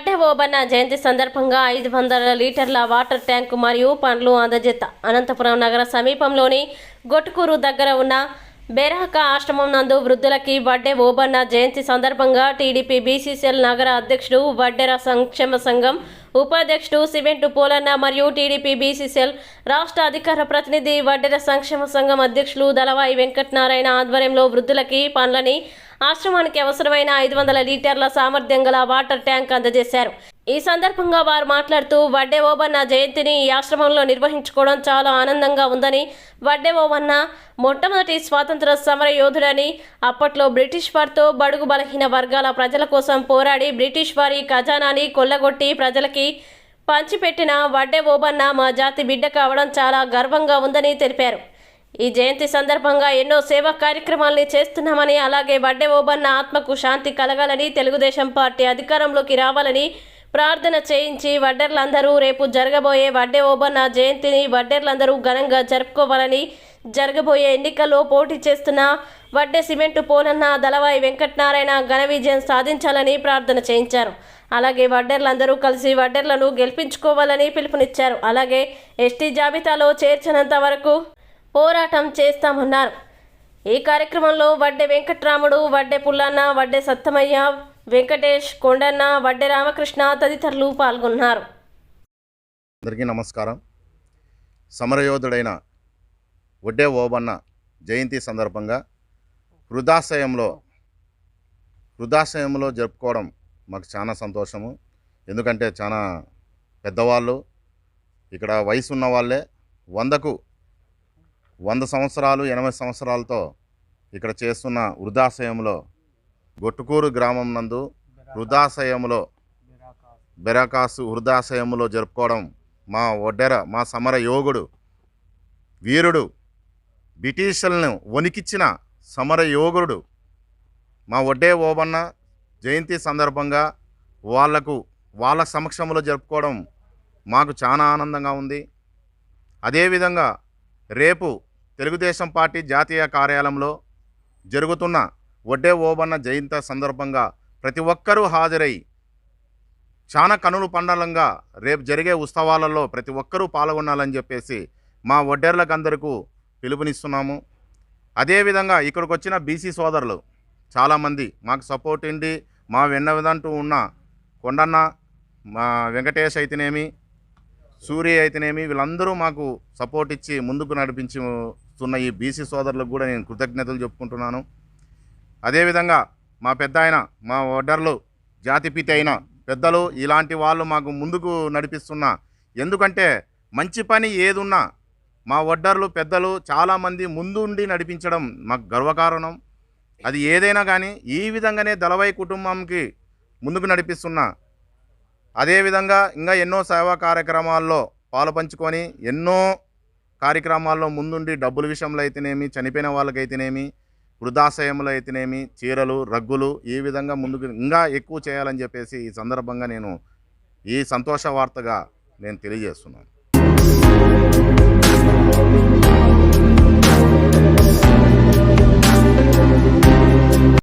వడ్డే ఓబన్న జయంతి సందర్భంగా ఐదు వందల లీటర్ల వాటర్ ట్యాంకు మరియు పండ్లు అందజేత. అనంతపురం నగర సమీపంలోని గొట్టుకూరు దగ్గర ఉన్న బెరహక ఆశ్రమం నందు వృద్ధులకి వడ్డే ఓబన్న జయంతి సందర్భంగా టీడీపీ బీసీసీఎల్ నగర అధ్యక్షుడు వడ్డెర సంక్షేమ సంఘం ఉపాధ్యక్షుడు సిమెంటు పోలన్న మరియు టీడీపీ బీసీసీఎల్ రాష్ట్ర అధికార ప్రతినిధి వడ్డెర సంక్షేమ సంఘం అధ్యక్షులు దళవాయి వెంకటనారాయణ ఆధ్వర్యంలో వృద్ధులకి పండ్లని ఆశ్రమానికి అవసరమైన ఐదు వందల లీటర్ల సామర్థ్యం గల వాటర్ ట్యాంక్ అందజేశారు. ఈ సందర్భంగా వారు మాట్లాడుతూ వడ్డే ఓబన్న జయంతిని ఈ ఆశ్రమంలో నిర్వహించుకోవడం చాలా ఆనందంగా ఉందని వడ్డే ఓబన్న మొట్టమొదటి స్వాతంత్ర సమర యోధుడని అప్పట్లో బ్రిటిష్ వారితో బడుగు బలహీన వర్గాల ప్రజల కోసం పోరాడి బ్రిటిష్ వారి ఖజానాని కొల్లగొట్టి ప్రజలకి పంచిపెట్టిన వడ్డే ఓబన్న మా జాతి బిడ్డ కావడం చాలా గర్వంగా ఉందని తెలిపారు. ఈ జయంతి సందర్భంగా ఎన్నో సేవా కార్యక్రమాల్ని చేస్తున్నామని అలాగే వడ్డే ఓబన్న ఆత్మకు శాంతి కలగాలని తెలుగుదేశం పార్టీ అధికారంలోకి రావాలని ప్రార్థన చేయించి వడ్డర్లందరూ రేపు జరగబోయే వడ్డే ఓబన్న జయంతిని వడ్డర్లందరూ ఘనంగా జరుపుకోవాలని జరగబోయే ఎన్నికల్లో పోటీ చేస్తున్న వడ్డే సిమెంటు పోలన్న దళవాయి వెంకటనారాయణ ఘన విజయం సాధించాలని ప్రార్థన చేయించారు. అలాగే వడ్డర్లందరూ కలిసి వడ్డర్లను గెలిపించుకోవాలని పిలుపునిచ్చారు. అలాగే ఎస్టీ జాబితాలో చేర్చినంత వరకు పోరాటం చేస్తామన్నారు. ఈ కార్యక్రమంలో వడ్డే వెంకట్రాముడు వడ్డే పుల్లన్న వడ్డే సత్తమయ్య వెంకటేష్ కొండన్న వడ్డే రామకృష్ణ తదితరులు పాల్గొన్నారు. అందరికీ నమస్కారం. సమరయోధుడైన వడ్డే ఓబన్న జయంతి సందర్భంగా వృద్ధాశ్రయంలో వృద్ధాశ్రయంలో జరుపుకోవడం మాకు చాలా సంతోషము. ఎందుకంటే చాలా పెద్దవాళ్ళు ఇక్కడ వయసు ఉన్న వాళ్ళే. వందకు వంద సంవత్సరాలు ఎనభై సంవత్సరాలతో ఇక్కడ చేస్తున్న వృద్ధాశ్రయంలో గొట్టుకూరు గ్రామం నందు వృద్ధాశ్రయంలో బెరకాసు. వృద్ధాశ్రయంలో జరుపుకోవడం మా ఒడ్డెర మా సమర యోగుడు వీరుడు బ్రిటిషులను వణికిచ్చిన సమర యోగుడు. మా ఒడ్డే ఓబన్న జయంతి సందర్భంగా వాళ్ళకు వాళ్ళ సమక్షంలో జరుపుకోవడం మాకు చాలా ఆనందంగా ఉంది. అదేవిధంగా రేపు తెలుగుదేశం పార్టీ జాతీయ కార్యాలయంలో జరుగుతున్న ఒడ్డే ఓబన్న జయంతి సందర్భంగా ప్రతి ఒక్కరూ హాజరై చాలా కనులు పండలంగా రేపు జరిగే ఉత్సవాలలో ప్రతి ఒక్కరూ పాల్గొనాలని చెప్పేసి మా ఒడ్డెర్లకు అందరికీ పిలుపునిస్తున్నాము. అదేవిధంగా ఇక్కడికి వచ్చిన బీసీ సోదరులు చాలామంది మాకు సపోర్ట్ ఇండి మా వెన్నదంటూ ఉన్న కొండన్న మా వెంకటేష్ అయితేనేమి సూర్య అయితేనేమి వీళ్ళందరూ మాకు సపోర్ట్ ఇచ్చి ముందుకు నడిపించుతున్న ఈ బీసీ సోదరులకు కూడా నేను కృతజ్ఞతలు చెప్పుకుంటున్నాను. అదేవిధంగా మా పెద్ద ఆయన మా ఒడ్డర్లు జాతిపితి అయిన పెద్దలు ఇలాంటి వాళ్ళు మాకు ముందుకు నడిపిస్తున్న. ఎందుకంటే మంచి పని ఏదున్నా మా ఒడ్డర్లు పెద్దలు చాలామంది ముందుండి నడిపించడం మాకు గర్వకారణం. అది ఏదైనా కానీ ఈ విధంగానే దళవై కుటుంబంకి ముందుకు నడిపిస్తున్నా. అదేవిధంగా ఇంకా ఎన్నో సేవా కార్యక్రమాల్లో పాలు పంచుకొని ఎన్నో కార్యక్రమాల్లో ముందుండి డబ్బుల విషయంలో అయితేనేమి చనిపోయిన వాళ్ళకైతేనేమి వృద్ధాశ్రయంలో అయితేనేమి చీరలు రగ్గులు ఈ విధంగా ముందుకు ఇంకా ఎక్కువ చేయాలని చెప్పేసి ఈ సందర్భంగా నేను ఈ సంతోష వార్తగా నేను తెలియజేస్తున్నాను.